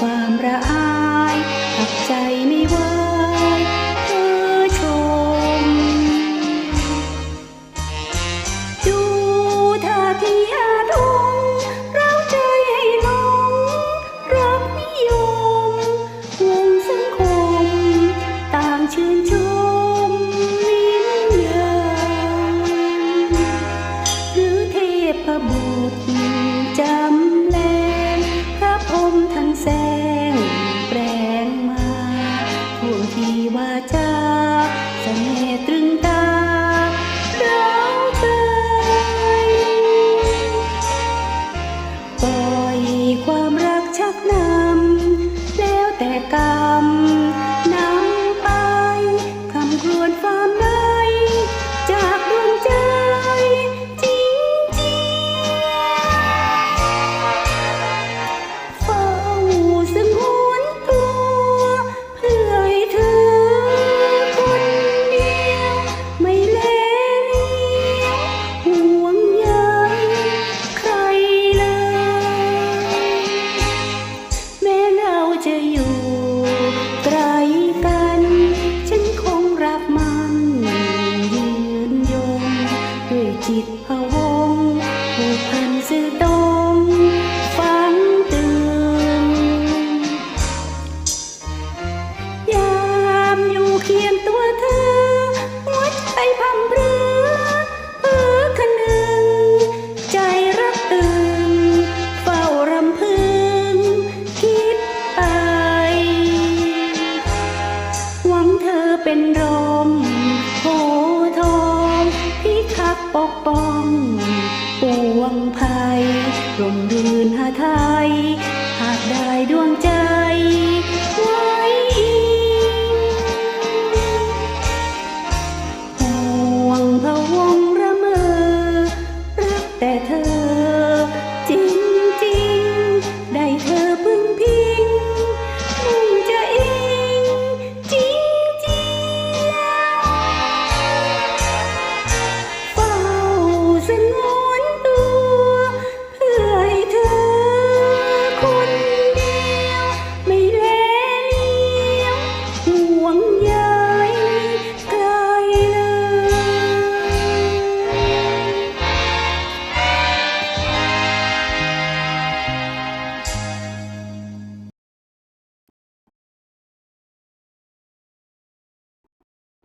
ความระอา นักหนา You. ภัยร่มรื่นหาไทย หากได้ดวงใจ